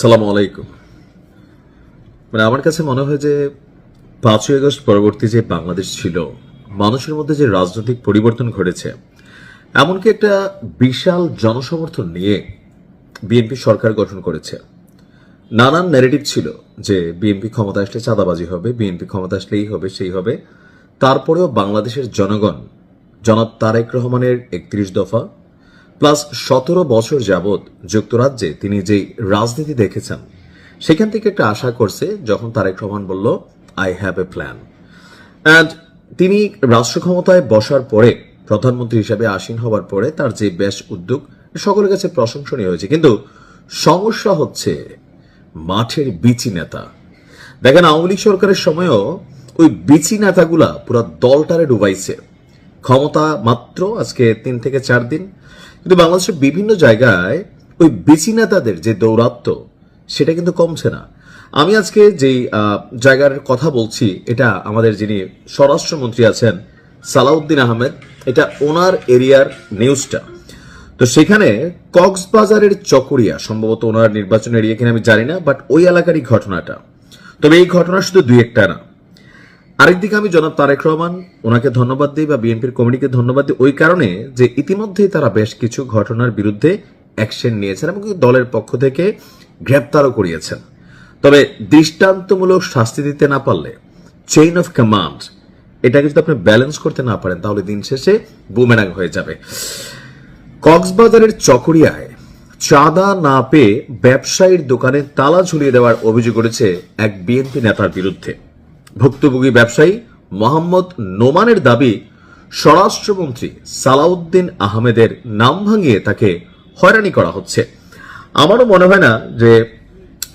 সালামু আলাইকুম। মানে আমার কাছে মনে হয় যে পাঁচই আগস্ট পরবর্তী যে বাংলাদেশ ছিল, মানুষের মধ্যে যে রাজনৈতিক পরিবর্তন ঘটেছে, এমনকি একটা বিশাল জনসমর্থন নিয়ে বিএনপি সরকার গঠন করেছে। নানান ন্যারেটিভ ছিল যে বিএনপি ক্ষমতা আসলে চাঁদাবাজি হবে, বিএনপি ক্ষমতা আসলে এই হবে, সেই হবে। তারপরেও বাংলাদেশের জনগণ, জনাব তারেক রহমানের একত্রিশ দফা প্লাস সতেরো বছর যাবৎ যুক্তরাজ্যে তিনি যেই রাজনীতি দেখেছেন, সেখান থেকে একটা আশা করছে যখন তারেক রহমান বলল I have a plan and তিনি রাষ্ট্র ক্ষমতায় বসার পরে, প্রধানমন্ত্রী হিসাবে আসীন হবার পরে তার যে বেশ উদ্যোগ, সকলের কাছে প্রশংসনীয় হয়েছে। কিন্তু সমস্যা হচ্ছে মাঠের বিচি নেতা। দেখেন, আওয়ামী লীগ সরকারের সময়ও ওই বিচি নেতাগুলা পুরো দলটারে ডুবাইছে। ক্ষমতা মাত্র আজকে তিন থেকে চার দিন কিন্তু বাংলাদেশের বিভিন্ন জায়গায় ওই বিচি নেতাদের যে দৌরাত্ম সেটা কিন্তু কমছে না। আমি আজকে যেই জায়গার কথা বলছি, এটা আমাদের যিনি স্বরাষ্ট্রমন্ত্রী আছেন, সালাউদ্দিন আহমেদ, এটা ওনার এরিয়ার নিউজটা। তো সেখানে কক্সবাজারের চকরিয়া, সম্ভবত ওনার নির্বাচন এরিয়া কিনা আমি জানি না, বাট ওই এলাকারই ঘটনাটা। তবে এই ঘটনা শুধু দুই একটা না। আরেকদিকে আমি জনাব তারেক রহমান, ওনাকে ধন্যবাদ দিই বা বিএনপির কমিটিকে ধন্যবাদ দিই ওই কারণে যে ইতিমধ্যেই তারা বেশ কিছু ঘটনার বিরুদ্ধে অ্যাকশন নিয়েছেন এবং দলের পক্ষ থেকে গ্রেপ্তারও করিয়েছেন। তবে দৃষ্টান্তমূলক শাস্তি দিতে না পারলে চেইন অফ কমান্ড এটাকে যদি আপনি ব্যালেন্স করতে না পারেন, তাহলে দিন শেষে বুমেরাং হয়ে যাবে। কক্সবাজারের চকরিয়ায় চাঁদা না পেয়ে ব্যবসায়ীর দোকানে তালা ঝুলিয়ে দেওয়ার অভিযোগ করেছে এক বিএনপি নেতার বিরুদ্ধে। ভুক্তভোগী ব্যবসায়ী মোহাম্মদ নোমানের দাবি, স্বরাষ্ট্রমন্ত্রী সালাউদ্দিন আহমেদের নাম ভাঙিয়ে তাকে হয়রানি করা হচ্ছে। আমারও মনে হয় না যে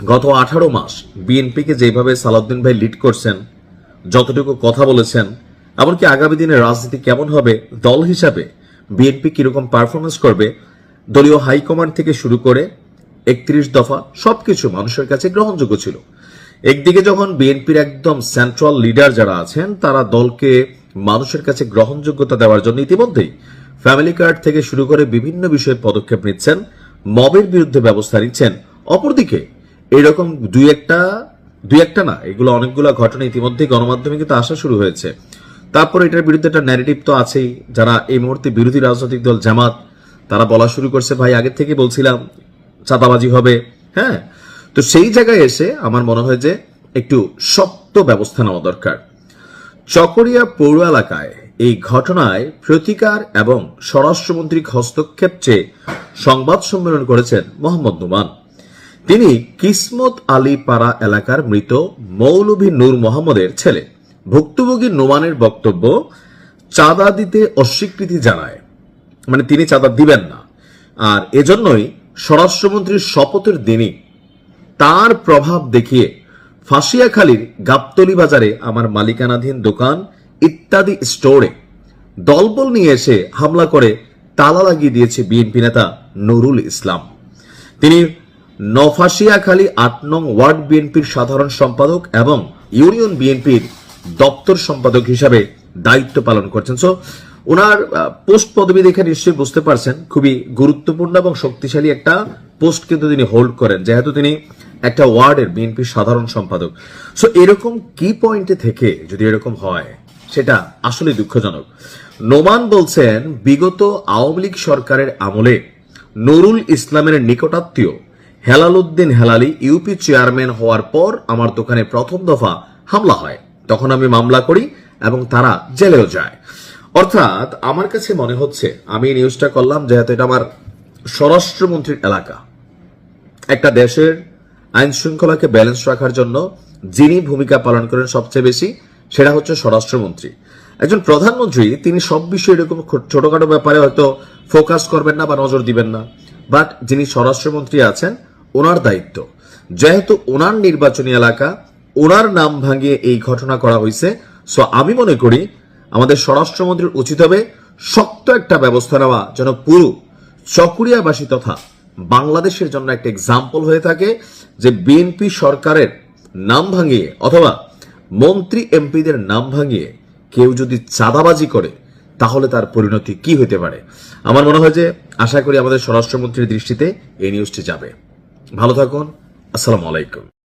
গত আঠারো মাস বিএনপিকে যেভাবে সালাউদ্দিন ভাই লিড করছেন, যতটুকু কথা বলেছেন, এমনকি আগামী দিনে রাজনীতি কেমন হবে, দল হিসাবে বিএনপি কীরকম পারফরমেন্স করবে, দলীয় হাইকমান্ড থেকে শুরু করে একত্রিশ দফা সবকিছু মানুষের কাছে গ্রহণযোগ্য ছিল। একদিকে যখন বিএনপির একদম সেন্ট্রাল লিডার যারা আছেন, তারা দলকে মানুষের কাছে গ্রহণযোগ্যতা দেওয়ার জন্য ইতিমধ্যেই ফ্যামিলি কার্ড থেকে শুরু করে বিভিন্ন বিষয়ে পদক্ষেপ নিচ্ছেন, মবের বিরুদ্ধে ব্যবস্থা নিচ্ছেন। অপরদিকে, এরকম দুই একটা দুই একটা না, এগুলো অনেকগুলো ঘটনা ইতিমধ্যেই গণমাধ্যমে কিন্তু আসা শুরু হয়েছে। তারপর এটার বিরুদ্ধে একটা ন্যারেটিভ তো আছেই, যারা এই মুহূর্তে বিরোধী রাজনৈতিক দল জামাত, তারা বলা শুরু করছে, ভাই, আগে থেকে বলছিলাম, চাঁদাবাজি হবে। হ্যাঁ তো সেই জায়গায় এসে আমার মনে হয় যে একটু শক্ত ব্যবস্থা নেওয়া দরকার। চকরিয়া পৌর এলাকায় এই ঘটনায় প্রতিকার এবং স্বরাষ্ট্রমন্ত্রী হস্তক্ষেপ চেয়ে সংবাদ সম্মেলন করেছেন মোহাম্মদ নুমান। তিনি কিসমত আলী পাড়া এলাকার মৃত মৌলভী নূর মোহাম্মদের ছেলে। ভুক্তভোগী নোমানের বক্তব্য চাঁদা দিতে অস্বীকৃতি জানায়। মানে তিনি চাঁদা দিবেন না। আর এজন্যই স্বরাষ্ট্রমন্ত্রীর শপথের দিনই তার প্রভাব দেখিয়ে ফাঁসিয়াখালীর গাবতলি বাজারে আমার মালিকানাধীন দোকান ইত্যাদি স্টোরে দলবল নিয়ে এসে হামলা করে তালা লাগিয়ে দিয়েছে বিএনপি নেতা নুরুল ইসলাম। তিনি নফাসিয়াখালী আট নং ওয়ার্ড বিএনপির সাধারণ সম্পাদক এবং ইউনিয়ন বিএনপির দপ্তর সম্পাদক হিসাবে দায়িত্ব পালন করছেন। সো ওনার পোস্ট পদবি দেখে নিশ্চয়ই বুঝতে পারছেন, খুবই গুরুত্বপূর্ণ এবং শক্তিশালী একটা পোস্ট কিন্তু তিনি হোল্ড করেন। যেহেতু তিনি একটা ওয়ার্ডের বিএনপির সাধারণ সম্পাদক। সো এরকম কি পয়েন্টে থেকে যদি এরকম হয়, সেটা আসলে দুঃখজনক। নোমান বলছেন, বিগত আওয়ামী লীগ সরকারের আমলে নুরুল ইসলামের নিকটাত্মীয় হেলাল উদ্দিন হেলালি ইউপি চেয়ারম্যান হওয়ার পর আমার দোকানে প্রথম দফা হামলা হয়। তখন আমি মামলা করি এবং তারা জেলেও যায়। অর্থাৎ আমার কাছে মনে হচ্ছে, আমি নিউজটা করলাম যেহেতু এটা আমার স্বরাষ্ট্রমন্ত্রীর এলাকা। একটা দেশের আইন শৃঙ্খলাকে ব্যালেন্স রাখার জন্য যিনি ভূমিকা পালন করেন সবচেয়ে বেশি, সেটা হচ্ছে স্বরাষ্ট্রমন্ত্রী। একজন প্রধানমন্ত্রী, তিনি সব বিষয়ে এরকম ছোটখাটো ব্যাপারে হয়তো ফোকাস করবেন না বা নজর দিবেন না। বাট যিনি স্বরাষ্ট্রমন্ত্রী আছেন, ওনার দায়িত্ব। যেহেতু ওনার নির্বাচনী এলাকা, ওনার নাম ভাঙিয়ে এই ঘটনা করা হয়েছে সো আমি মনে করি আমাদের স্বরাষ্ট্রমন্ত্রীর উচিত হবে শক্ত একটা ব্যবস্থা নেওয়া, যেন পুরো চকুরিয়াবাসী তথা বাংলাদেশের জন্য একটা এক্সাম্পল হয়ে থাকে যে বিএনপি সরকারের নাম ভাঙিয়ে অথবা মন্ত্রী এমপিদের নাম ভাঙিয়ে কেউ যদি চাঁদাবাজি করে, তাহলে তার পরিণতি কি হতে পারে? আমার মনে হয় যে আশা করি আমাদের স্বরাষ্ট্রমন্ত্রীর দৃষ্টিতে এই নিউজটি যাবে। ভালো থাকুন। আসসালামু আলাইকুম।